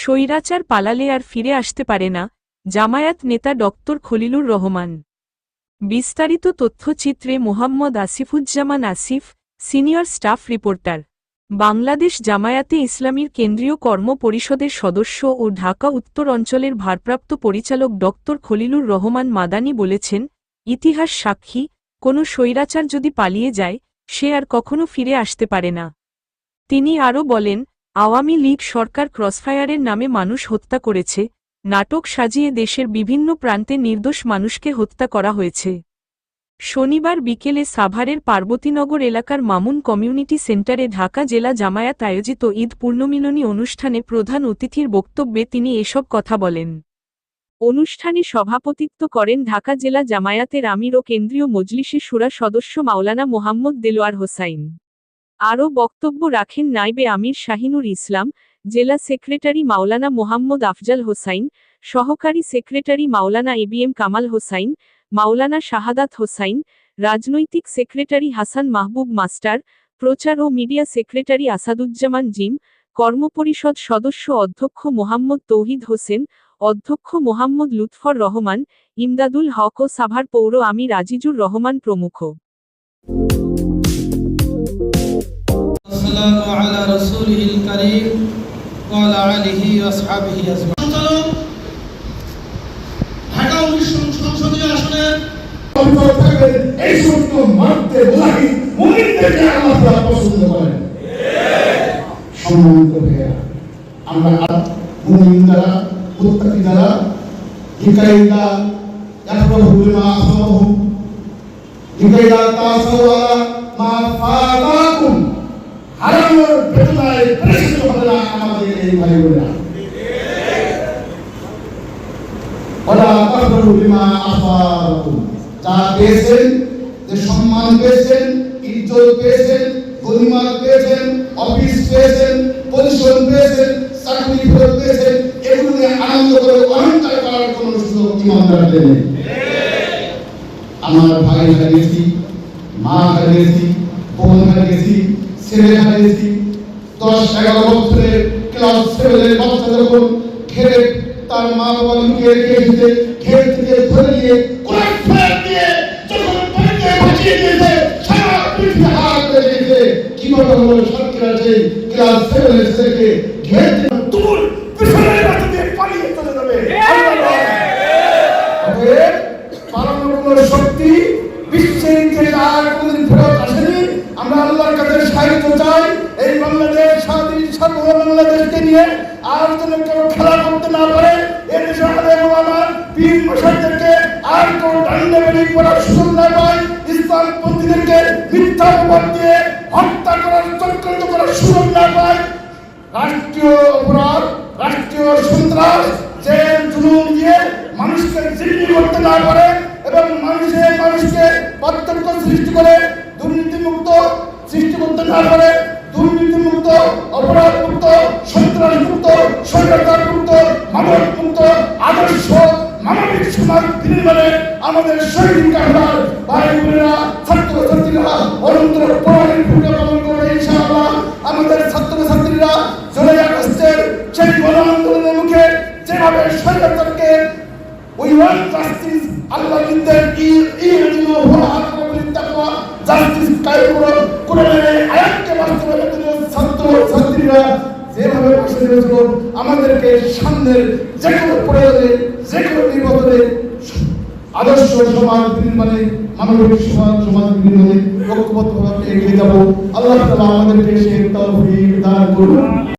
স্বৈরাচার পালালে আর ফিরে আসতে পারে না, জামায়াত নেতা ডক্টর খলিলুর রহমান। বিস্তারিত তথ্যচিত্রে Mohammad Asifuzzaman Asif, senior staff reporter. Bangladesh Jamaat-e ইসলামীর কেন্দ্রীয় কর্ম পরিষদের সদস্য ও ঢাকা উত্তর অঞ্চলের ভারপ্রাপ্ত পরিচালক ডক্টর খলিলুর রহমান মাদানি বলেছেন, ইতিহাস সাক্ষী, কোনো স্বৈরাচার যদি পালিয়ে যায়, সে আর কখনো ফিরে আসতে পারে না। তিনি আরও বলেন আওয়ামী লীগ সরকার ক্রসফায়ারের নামে মানুষ হত্যা করেছে, নাটক সাজিয়ে দেশের বিভিন্ন প্রান্তে নির্দোষ মানুষকে হত্যা করা হয়েছে। শনিবার বিকেলে সাভারের পার্বতীনগর এলাকার মামুন কমিউনিটি সেন্টারে ঢাকা জেলা জামায়াত আয়োজিত ঈদ পূর্ণমিলনী অনুষ্ঠানে প্রধান অতিথির বক্তব্যে তিনি এসব কথা বলেন। অনুষ্ঠানে সভাপতিত্ব করেন ঢাকা জেলা জামায়াতের আমির ও কেন্দ্রীয় মজলিসে সুরা সদস্য মাওলানা মোহাম্মদ দেলোয়ার হোসাইন। আরও বক্তব্য রাখেন নাইবে আমির শাহিনুর ইসলাম, জেলা সেক্রেটারি মাওলানা মোহাম্মদ আফজাল হোসাইন, সহকারী সেক্রেটারি মাওলানা এবিএম কামাল হোসাইন, মাওলানা শাহাদাত হোসাইন, রাজনৈতিক সেক্রেটারি হাসান মাহবুব মাস্টার, প্রচার ও মিডিয়া সেক্রেটারি আসাদুজ্জামান জিম, কর্মপরিষদ সদস্য অধ্যক্ষ মোহাম্মদ তৌহিদ হোসেন, অধ্যক্ষ মোহাম্মদ লুৎফর রহমান, ইমদাদুল হক ও সাভার পৌর আমির আজিজুর রহমান প্রমুখ। والسلام على رسوله الكريم وعلى آله وأصحابه أجمعين ঢাকা উনিশ সংসদীয় আসনের অন্তর থাকবেন এই সমস্ত মানতে বোঝাই মুমিনদেরকে আল্লাহ তাআলা পছন্দ করেন সম্মানিত ভাইয়া আমরা মুমিন যারা মুত্তাকি যারা হিকাইদা ইয়াহফাযু বিমা আসাবাহুম হিকাইদা তাসাওয়া মা ফাতাকুম হারানোর বেদনায় পরিচিত হবে না আমাদের এই ভাই ওলা তাফরু বিমা আসাবাকুম যা পেয়েছেন, যে সম্মান পেয়েছেন, ইজ্জত পেয়েছেন গরিমা পেয়েছেন, অফিস পেয়েছেন, পজিশন পেয়েছেন চাকরি পেয়েছেন, এগুলো নিয়ে আনন্দ করে অহংকার করার কোনো সুযোগ ইমানদারদের নেই। আমার ভাই হারিয়েছি মা হারিয়েছি বোন হারিয়েছি ছেলে হারিয়েছি দশ এগারো বছরের ক্লাস সেভেনের বাচ্চা যখন খেলে তার মা বাবা লুকিয়ে রেখে এসেছে খেল থেকে ধরে নিয়ে কোরআন ফেরত দিয়ে যখন পরীক্ষায় বাঁচিয়ে দিয়েছে সারা পৃথিবী হাত করে দিয়েছে কীভাবে হলো? সরকার আছে ক্লাস সেভেনের ছেলেকে ঘের তুল পিছনের বাচ্চা দিয়ে পালিয়ে চলে যাবে। পালানোর শক্তি। চাই, এই বাংলাদেশ, স্বাধীন সার্বভৌম বাংলাদেশকে নিয়ে আর যেন কেউ খেলা করতে না পারে, এ দেশে আমার পীর আর কেউ ডান্ডে বেরিয়ে করার সুযোগ পায় ইসলাম পন্থীদেরকে মিথ্যা দিয়ে হত্যা করার, চক্রান্ত করার পায়। রাষ্ট্রীয় অপরাধ, রাষ্ট্রীয় সন্ত্রাস, জেল, জুলুম দিয়ে মানুষকে জিম্মি করতে না পারে এবং মানুষের মানুষকে পার্থক্য সৃষ্টি করে দুর্নীতি সমাজ আমাদের সৈনিক আমরা ভাই বোনেরা ছাত্র ছাত্রীরা অনন্তর প্রহরীর ভূমিকা পালন করবে, ইনশাআল্লাহ আমাদের ছাত্র ছাত্রীরা জুলাই আগস্টের সেই গণ আন্দোলনের মুখে যেভাবে স্বৈরাচারকে We want justice. আল্লাহ ই তাকওয়া জাস্টিস ছাত্র ছাত্রীরা যেভাবে রয়েছিল আমাদেরকে সামনের যে কোনো প্রয়োজনে, যে কোনো নির্বাচনে আদর্শ সমাজ নির্মাণে মানবিক সমাজ নির্মাণে ঐক্যবদ্ধভাবে এগিয়ে যাব। আল্লাহ তাআলা আমাদেরকে সেই তৌফিক দান করুন।